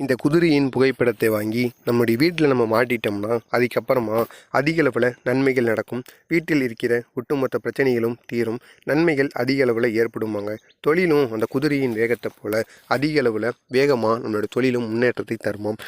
இந்த குதிரையின் புகைப்படத்தை வாங்கி நம்முடைய வீட்டில் நம்ம மாட்டிட்டோம்னா அதுக்கப்புறமா அதிக அளவில் நன்மைகள் நடக்கும். வீட்டில் இருக்கிற ஒட்டுமொத்த பிரச்சனைகளும் தீரும். நன்மைகள் அதிக அளவில் ஏற்படுமாங்க. தொழிலும் அந்த குதிரையின் வேகத்தை போல் அதிக அளவில் வேகமாக நம்மளோட தொழிலும் முன்னேற்றத்தை தருமாம்.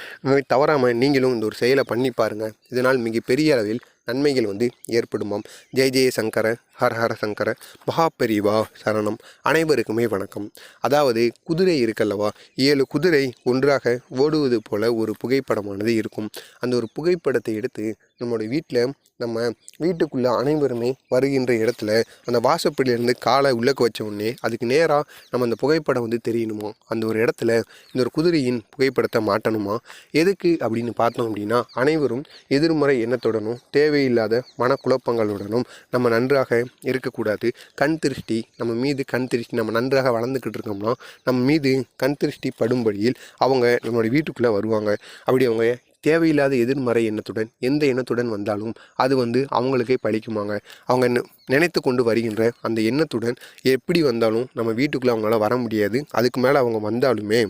தவறாமல் நீங்களும் இந்த ஒரு செயலை பண்ணி பாருங்கள் இதனால் மிகப்பெரிய அளவில் நன்மைகள் வந்து ஏற்படுமாம். ஜெய ஜெய சங்கர ஹர ஹர சங்கர மகாபெரிவா சரணம். அனைவருக்குமே வணக்கம். அதாவது குதிரை இருக்கல்லவா? ஏழு குதிரை ஒன்றாக ஓடுவது போல ஒரு புகைப்படமானது இருக்கும். அந்த ஒரு புகைப்படத்தை எடுத்து நம்மளுடைய வீட்டில் நம்ம வீட்டுக்குள்ளே அனைவருமே வருகின்ற இடத்துல அந்த வாசப்படியிலேருந்து காலை உள்ளக்க வச்ச உடனே அதுக்கு நேராக நம்ம அந்த புகைப்படம் வந்து தெரியணுமா? அந்த ஒரு இடத்துல இந்த ஒரு குதிரையின் புகைப்படத்தை மாட்டணுமா? எதுக்கு அப்படின்னு பார்த்தோம் அப்படின்னா அனைவரும் எதிர்மறை எண்ணத்துடனும் தேவையில்லாத மனக்குழப்பங்களுடனும் நம்ம நன்றாக இருக்கக்கூடாது. கண் திருஷ்டி நம்ம மீது கண் திருஷ்டி நம்ம நன்றாக வளர்ந்துக்கிட்டு இருக்கோம்னா நம்ம மீது கண் திருஷ்டி படும்படியில் அவங்க நம்மளுடைய வீட்டுக்குள்ளே வருவாங்க. அப்படி அவங்க தேவையில்லாத எதிர்மறை எண்ணத்துடன் எந்த எண்ணத்துடன் வந்தாலும் அது வந்து அவங்களுக்கே பழிக்குமாங்க. அவங்க நினைத்து கொண்டு வருகின்ற அந்த எண்ணத்துடன் எப்படி வந்தாலும் நம்ம வீட்டுக்குள்ளே அவங்களால வர முடியாது. அதுக்கு மேலே அவங்க வந்தாலுமே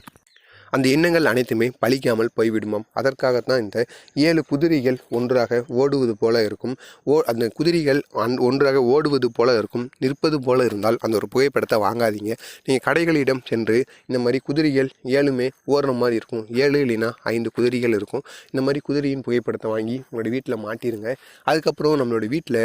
அந்த எண்ணங்கள் அனைத்துமே பழிக்காமல் போய்விடுமாம். அதற்காகத்தான் இந்த ஏழு குதிரைகள் ஒன்றாக ஓடுவது போல இருக்கும். ஓ அந்த குதிரைகள் அன் ஒன்றாக ஓடுவது போல இருக்கும். நிற்பது போல இருந்தால் அந்த ஒரு புகைப்படத்தை வாங்காதீங்க. நீங்கள் கடைகளிடம் சென்று இந்த மாதிரி குதிரைகள் ஏழுமே ஓடுற மாதிரி இருக்கும். ஏழு இல்லைன்னா ஐந்து குதிரைகள் இருக்கும். இந்த மாதிரி குதிரையின் புகைப்படத்தை வாங்கி உங்களோட வீட்டில் மாட்டிருங்க. அதுக்கப்புறம் நம்மளோட வீட்டில்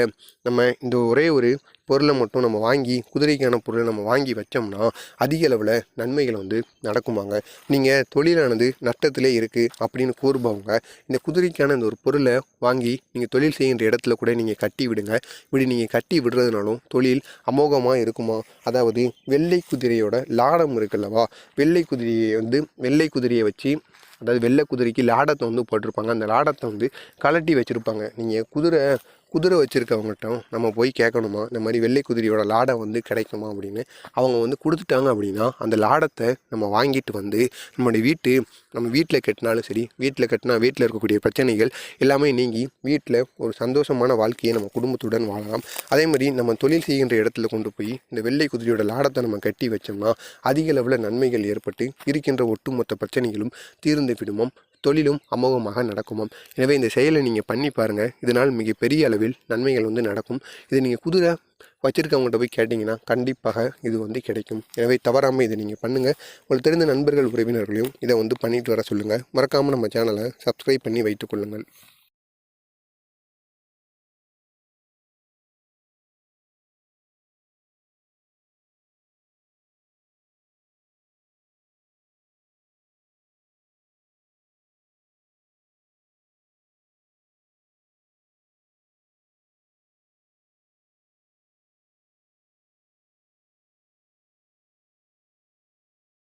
நம்ம இந்த ஒரே ஒரு பொருளை மட்டும் நம்ம வாங்கி குதிரைக்கான பொருளை நம்ம வாங்கி வச்சோம்னா அதிக அளவில் நன்மைகள் வந்து நடக்குமாங்க. நீங்கள் தொழிலானது நட்டத்திலே இருக்குது அப்படின்னு கூறுபவங்க இந்த குதிரைக்கான இந்த ஒரு பொருளை வாங்கி நீங்கள் தொழில் செய்கின்ற இடத்துல கூட நீங்கள் கட்டி விடுங்க. இப்படி நீங்கள் கட்டி விடுறதுனாலும் தொழில் அமோகமாக இருக்குமா? அதாவது வெள்ளை குதிரையோட லாடம் இருக்குல்லவா வெள்ளை குதிரையை வந்து வெள்ளை குதிரையை வச்சு அதாவது வெள்ளை குதிரைக்கு லாடத்தை வந்து போட்டிருப்பாங்க. அந்த லாடத்தை வந்து கலட்டி வச்சுருப்பாங்க. நீங்கள் குதிரை குதிரை வச்சுருக்கவங்கள்ட்ட நம்ம போய் கேட்கணுமா? இந்த மாதிரி வெள்ளை குதிரையோட லாடம் வந்து கிடைக்குமா அப்படின்னு அவங்க வந்து கொடுத்துட்டாங்க அப்படின்னா அந்த லாடத்தை நம்ம வாங்கிட்டு வந்து நம்மளுடைய வீட்டு நம்ம வீட்டில் கட்டினாலும் சரி வீட்டில் கட்டினா வீட்டில் இருக்கக்கூடிய பிரச்சனைகள் எல்லாமே நீங்கி வீட்டில் ஒரு சந்தோஷமான வாழ்க்கையை நம்ம குடும்பத்துடன் வாழலாம். அதே மாதிரி நம்ம தொழில் செய்கின்ற இடத்துல கொண்டு போய் இந்த வெள்ளை குதிரையோட லாடத்தை நம்ம கட்டி வச்சோம்னா அதிக அளவில் நன்மைகள் ஏற்பட்டு இருக்கின்ற ஒட்டுமொத்த பிரச்சனைகளும் தீர்ந்து விடுமாம். தொழிலும் அமோகமாக நடக்குமாம். எனவே இந்த செயலை நீங்கள் பண்ணி பாருங்கள் இதனால் மிகப்பெரிய அளவில் நன்மைகள் வந்து நடக்கும். இது நீங்கள் குதிரை வச்சுருக்கவங்கள்ட்ட போய் கேட்டிங்கன்னா கண்டிப்பாக இது வந்து கிடைக்கும். எனவே தவறாமல் இதை நீங்கள் பண்ணுங்கள் உங்களுக்கு தெரிந்த நண்பர்கள் உறவினர்களையும் இதை வந்து பண்ணிட்டு வர சொல்லுங்கள் மறக்காமல் நம்ம சேனலை சப்ஸ்கிரைப் பண்ணி வைத்துக்கொள்ளுங்கள்